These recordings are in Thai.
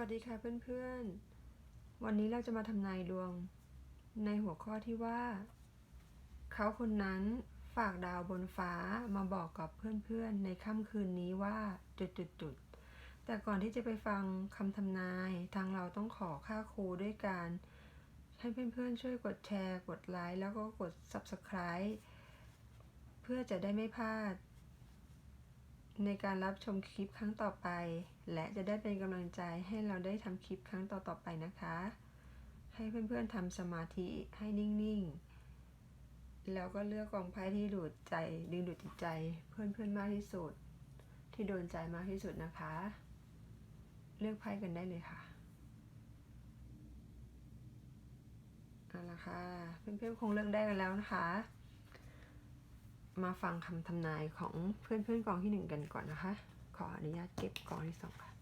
วัสดีค่ะเพื่อนๆ วันนี้เราจะมาทำนายดวงในหัวข้อที่ว่า เขาคนนั้นฝากดาวบนฟ้ามาบอกกับเพื่อนๆ ในค่ำคืนนี้ว่าจุดๆๆ แต่ก่อนที่จะไปฟังคำทำนายทางเราต้องขอค่าครูด้วยการให้เพื่อนๆ ช่วยกดแชร์ กดไลค์แล้วก็กด Subscribe เพื่อจะได้ไม่พลาด ในการรับชมคลิปครั้งต่อไป และจะได้เป็นกำลังใจให้เราได้ทำคลิปครั้งต่อๆไปนะคะ ให้เพื่อนๆทำสมาธิให้นิ่งๆ แล้วก็เลือกกองไพ่ที่ดูดใจดึงดูดจิตใจเพื่อนๆมากที่สุด ที่โดนใจมากที่สุดนะคะ เลือกไพ่กันได้เลยค่ะเอาละค่ะเพื่อนๆคงเลือกได้กันแล้วนะคะ มาฟังคำทำนายของเพื่อนๆกองที่หนึ่งกันก่อนนะคะ ขออนุญาตเก็บกองที่สองค่ะ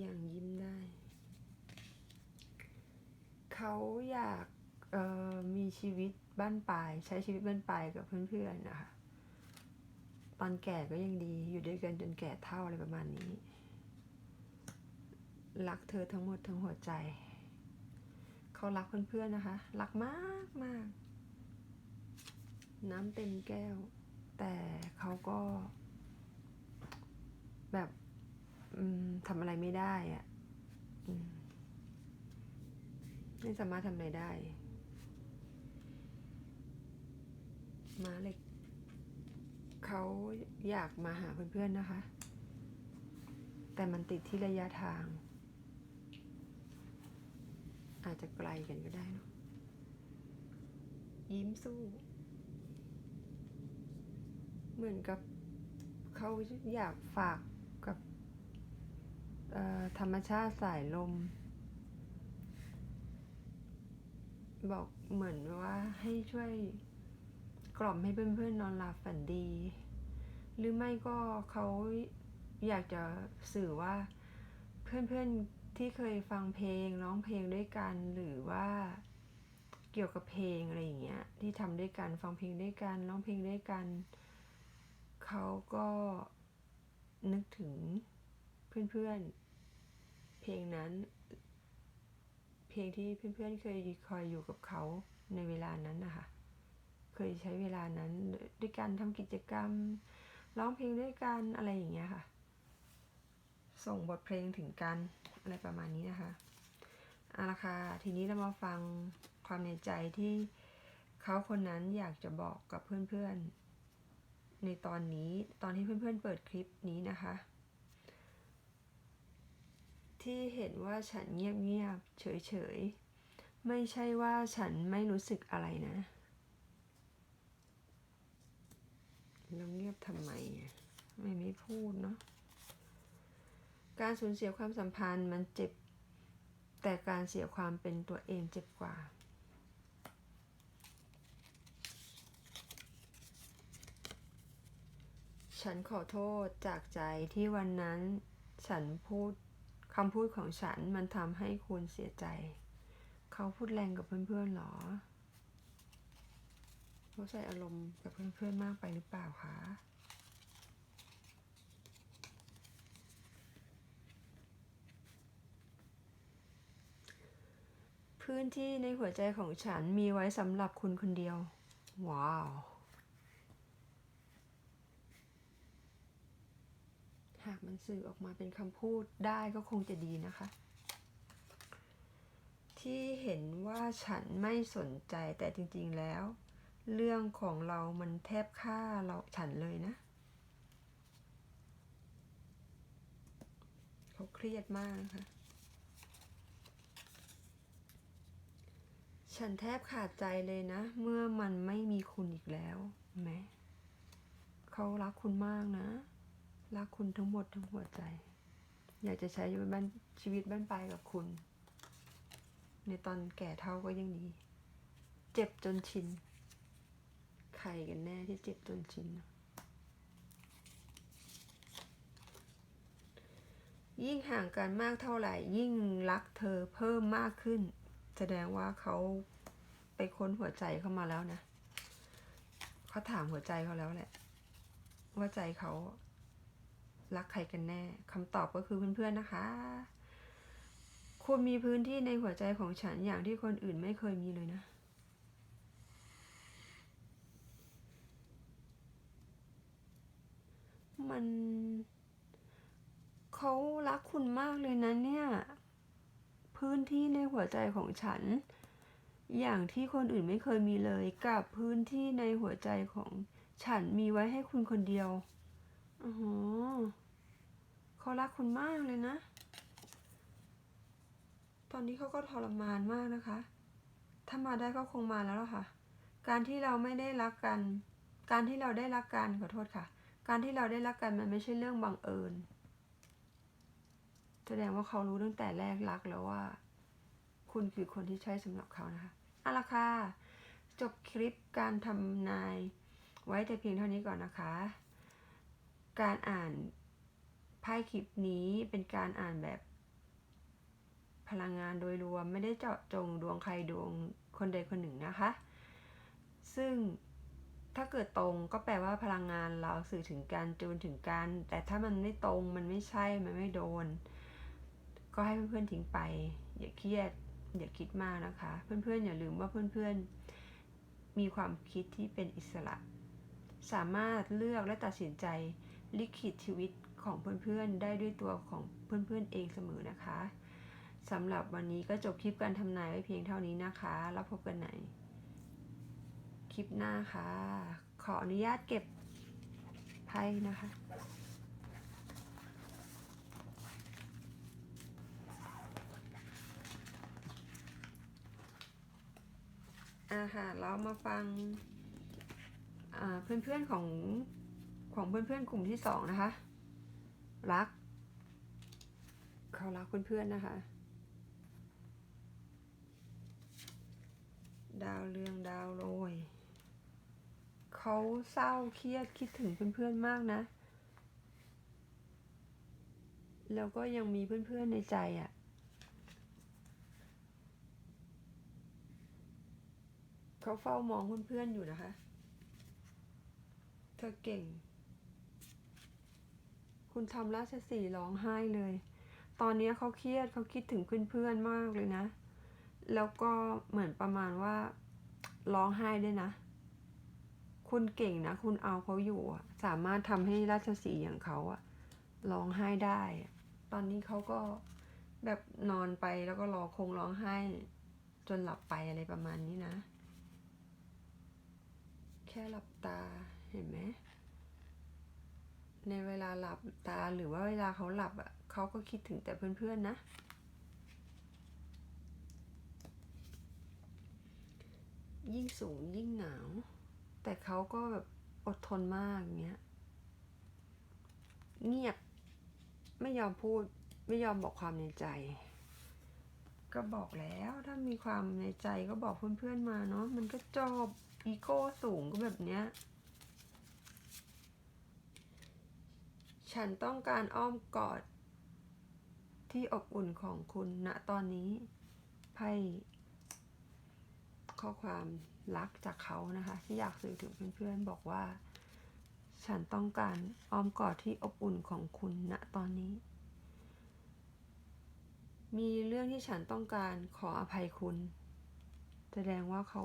อยังยิ้มได้ เขาอยากมีชีวิตบ้านปลาย ใช้ชีวิตบ้านปลายกับเพื่อนๆนะคะ ตอนแก่ก็ยังดีอยู่ด้วยกันจนแก่เท่าอะไรประมาณนี้ รักเธอทั้งหมดทั้งหัวใจ เขารักเพื่อนๆนะคะ รักมากมากน้ำเต็มแก้ว แต่เขาก็ แบบทำอะไรไม่ได้อะไม่สามารถทำอะไรได้ มาเหล็ก เขาอยากมาหาเพื่อนๆนะคะ แต่มันติดที่ระยะทาง อาจจะไกลกันก็ได้เนอะยิ้มสู้ เหมือนกับเขาอยากฝากกับธรรมชาติสายลม บอกเหมือนว่าให้ช่วย กล่อมให้เพื่อนๆนอนหลับฝันดี หรือไม่ก็เขาอยากจะสื่อว่าเพื่อนๆที่เคยฟังเพลงร้องเพลงด้วยกันหรือว่าเกี่ยวกับเพลงอะไรอย่างเงี้ยที่ทำด้วยกันฟังเพลงด้วยกันร้องเพลงด้วยกันเขาก็นึกถึงเพื่อนๆ เพลงนั้น เพลงที่เพื่อนๆเคยคอยอยู่กับเขาในเวลานั้นนะคะ เคยใช้เวลานั้นด้วยการทำกิจกรรม ร้องเพลงด้วยกันอะไรอย่างเงี้ยค่ะ ส่งบทเพลงถึงกันอะไรประมาณนี้นะคะเอาละค่ะทีนี้เรามาฟังความในใจที่เขาคนนั้นอยากจะบอกกับเพื่อนๆ ในตอนนี้ตอนที่เพื่อนๆเปิดคลิปนี้นะคะ ที่เห็นว่าฉันเงียบๆเฉยๆ ไม่ใช่ว่าฉันไม่รู้สึกอะไรนะ แล้วเงียบทำไมอะไม่ไม่พูดเนาะการสูญเสียความสัมพันธ์มันเจ็บ แต่การเสียความเป็นตัวเองเจ็บกว่าฉันขอโทษจากใจที่วันนั้นฉันพูดคำพูดของฉันมันทำให้คุณเสียใจ เขาพูดแรงกับเพื่อนๆหรอ เขาใส่อารมณ์กับเพื่อนๆมากไปหรือเปล่าคะพื้นที่ในหัวใจของฉันมีไว้สำหรับคุณคนเดียว ว้าว หากมันสื่อออกมาเป็นคำพูดได้ก็คงจะดีนะคะ ที่เห็นว่าฉันไม่สนใจแต่จริงๆแล้ว เรื่องของเรามันแทบฆ่าเราฉันเลยนะ เขาเครียดมากนะคะฉันแทบขาดใจเลยนะ เมื่อมันไม่มีคุณอีกแล้วแม้เขารักคุณมากนะ รักคุณทั้งหมดทั้งหัวใจ อยากจะใช้ชีวิตบ้านชีวิตบ้านปลายกับคุณ ในตอนแก่เท่าก็ยังดี เจ็บจนชิน รกันแน่ที่เจ็บจนชินยิ่งห่างกันมากเท่าไหร่ ยิ่งรักเธอเพิ่มมากขึ้น แสดงว่าเขาไปค้นหัวใจเข้ามาแล้วนะเขาถามหัวใจเขาแล้วแหละ ว่าใจเขารักใครกันแน่คำตอบก็คือเพื่อนๆนะคะคุณมีพื้นที่ในหัวใจของฉันอย่างที่คนอื่นไม่เคยมีเลยนะ มันเขารักคุณมากเลยนะเนี่ย พื้นที่ในหัวใจของฉัน อย่างที่คนอื่นไม่เคยมีเลยกับพื้นที่ในหัวใจของฉันมีไว้ให้คุณคนเดียวอ๋อเขารักคุณมากเลยนะ ตอนนี้เขาก็ทรมานมากนะคะ ถ้ามาได้ก็คงมาแล้วล่ะค่ะ การที่เราไม่ได้รักกัน การที่เราได้รักกันขอโทษค่ะ การที่เราได้รักกันมันไม่ใช่เรื่องบังเอิญ แสดงว่าเขารู้ตั้งแต่แรกรักแล้วว่า คุณคือคนที่ใช่สำหรับเขานะคะเอาละค่ะจบคลิปการทำนายไว้แต่เพียงเท่านี้ก่อนนะคะ การอ่านไพ่คลิปนี้เป็นการอ่านแบบพลังงานโดยรวมไม่ได้เจาะจงดวงใครดวงคนใดคนหนึ่งนะคะ ซึ่ง ถ้าเกิดตรงก็แปลว่าพลังงานเราสื่อถึงการจูนถึงกัน แต่ถ้ามันไม่ตรงมันไม่ใช่ มันไม่โดน ก็ให้เพื่อนๆทิ้งไป อย่าเครียด อย่าคิดมากนะคะ เพื่อนๆอย่าลืมว่าเพื่อนๆ มีความคิดที่เป็นอิสระ สามารถเลือกและตัดสินใจลิขิตชีวิตของเพื่อนๆ ได้ด้วยตัวของเพื่อนๆเองเสมอนะคะสำหรับวันนี้ก็จบคลิปการทำนายไว้เพียงเท่านี้นะคะ แล้วพบกันในค ลิปหน้าค่ะ ขออนุญาตเก็บไพ่นะคะอาหารเรามาฟังเพื่อนๆของของเพื่อนๆกลุ่มที่สองนะคะ รัก เขารักเพื่อนๆนะคะ ดาวเรืองดาวโรย เขาเศร้าเครียดคิดถึงเพื่อนๆมากนะ แล้วก็ยังมีเพื่อนๆในใจอะ่ะ เขาเฝ้ามองเพื่อนๆอยู่นะคะ เธอเก่ง คุณทำราชสีร้องไห้เลย ตอนนี้เขาเครียดเขาคิดถึงเพื่อนๆมากเลยนะ แล้วก็เหมือนประมาณว่าร้องไห้ด้วยนะ คุณเก่งนะ คุณเอาเขาอยู่สามารถทำให้ราชสีอย่างเขาอะร้องไห้ได้ ตอนนี้เขาก็แบบนอนไปแล้วก็รอคงร้องไห้ จนหลับไปอะไรประมาณนี้นะ แค่หลับตาเห็นไหมในเวลาหลับตาหรือว่าเวลาเขาหลับอะเขาก็คิดถึงแต่เพื่อนๆนะ ยิ่งสูงยิ่งหนาว แต่เขาก็แบบอดทนมากเงี้ย เงียบ ไม่ยอมพูด ไม่ยอมบอกความในใจ ก็บอกแล้วถ้ามีความในใจก็บอกเพื่อนๆมาเนาะ มันก็จบอีโก้สูงก็แบบเนี้ย ฉันต้องการอ้อมกอดที่อบอุ่นของคุณณตอนนี้ไพ่ ข้อความรักจากเขานะคะ ที่อยากสื่อถึงเพื่อนๆบอกว่า ฉันต้องการอ้อมกอดที่อบอุ่นของคุณณตอนนี้ มีเรื่องที่ฉันต้องการขออภัยคุณ แสดงว่าเขา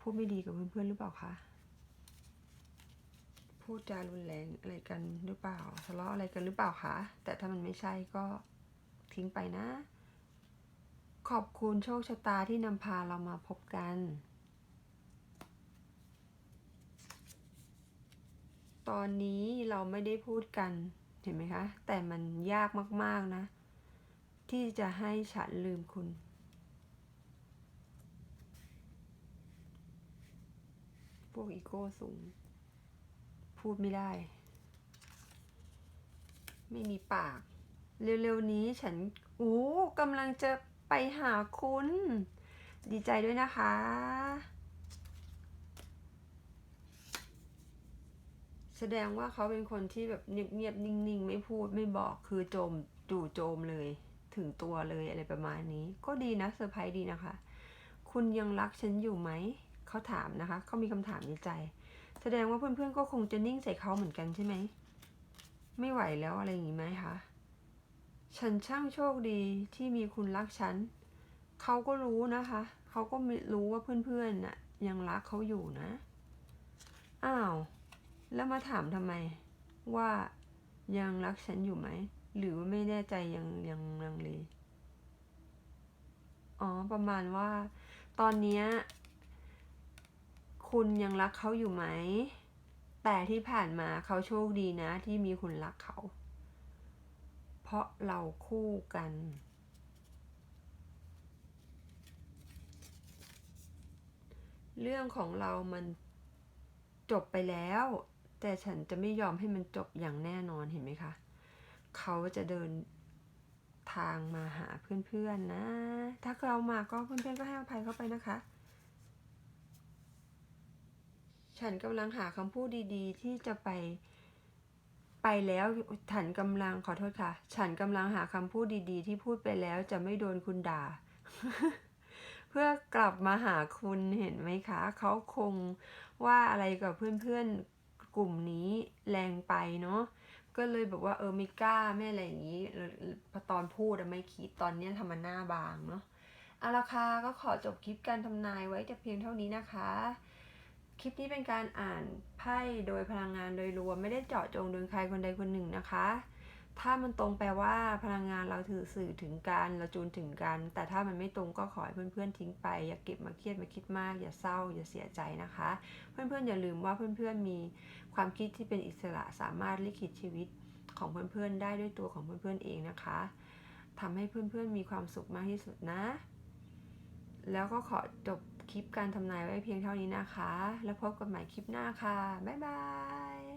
พูดไม่ดีกับเพื่อนๆหรือเปล่าคะพูดจารุนแรงอะไรกันหรือเปล่าทะเลาะอะไรกันหรือเปล่าคะแต่ถ้ามันไม่ใช่ก็ทิ้งไปนะ ขอบคุณโชคชะตาที่นำพาเรามาพบกัน ตอนนี้เราไม่ได้พูดกันเห็นไหมคะ แต่มันยากมากๆนะ ที่จะให้ฉันลืมคุณ พวกอีโก้สูง พูดไม่ได้ ไม่มีปาก เร็วๆนี้ฉัน โอ้กำลังจะ ไปหาคุณ ดีใจด้วยนะคะ แสดงว่าเขาเป็นคนที่แบบเงียบๆนิ่ง ๆ ไม่พูดไม่บอกคือจมจู่โจมเลย ถึงตัวเลยอะไรประมาณนี้ ก็ดีนะเซอร์ไพรส์ดีนะคะ คุณยังรักฉันอยู่ไหมเขาถามนะคะเขามีคำถามในใจ แสดงว่าเพื่อนๆก็คงจะนิ่งใส่เขาเหมือนกันใช่ไหมไม่ไหวแล้วอะไรอย่างนี้ไหมคะ ฉันช่างโชคดีที่มีคุณรักฉัน เขาก็รู้นะคะ เขาก็รู้ว่าเพื่อนๆน่ะยังรักเขาอยู่นะ อ้าว แล้วมาถามทำไม ว่ายังรักฉันอยู่ไหม หรือว่าไม่แน่ใจยังยังลังเล อ๋อ ประมาณว่า ตอนนี้คุณยังรักเขาอยู่ไหม แต่ที่ผ่านมาเขาโชคดีนะที่มีคุณรักเขา เพราะเราคู่กัน เรื่องของเรามันจบไปแล้ว แต่ฉันจะไม่ยอมให้มันจบอย่างแน่นอนเห็นไหมคะ เขาจะเดินทางมาหาเพื่อนๆนะ ถ้าเรามาก็เพื่อนๆก็ให้อภัยเขาไปนะคะ ฉันกำลังหาคำพูดดีๆ ที่จะไป ไปแล้วฉันกำลังขอโทษค่ะ ฉันกำลังหาคำพูดดีๆ ที่พูดไปแล้วจะไม่โดนคุณด่า เพื่อกลับมาหาคุณเห็นไหมคะ เขาคงว่าอะไรกับเพื่อนๆกลุ่มนี้แรงไปเนาะก็เลยแบบว่าเออไม่กล้าไม่อะไรอย่างนี้พอตอนพูดไม่คิดตอนนี้ทำมันหน้าบางเนาะเอาละค่ะก็ขอจบคลิปการทำนายไว้แต่เพียงเท่านี้นะคะ คลิปนี้เป็นการอ่านไพ่โดยพลังงานโดยรวมไม่ได้เจาะจงโดยใครคนใดคนหนึ่งนะคะ ถ้ามันตรงแปลว่าพลังงานเราถือสื่อถึงกันเราจูนถึงกัน แต่ถ้ามันไม่ตรงก็ขอให้เพื่อนๆทิ้งไป อย่าเก็บมาเครียดมาคิดมาก อย่าเศร้า อย่าเสียใจนะคะ เพื่อนๆอย่าลืมว่าเพื่อนๆมีความคิดที่เป็นอิสระสามารถลิขิตชีวิตของเพื่อนๆได้ด้วยตัวของเพื่อนๆเองนะคะทำให้เพื่อนๆมีความสุขมากที่สุดนะ แล้วก็ขอจบ คลิปการทำนายไว้เพียงเท่านี้นะคะ แล้วพบกันใหม่คลิปหน้าค่ะ บ๊ายบาย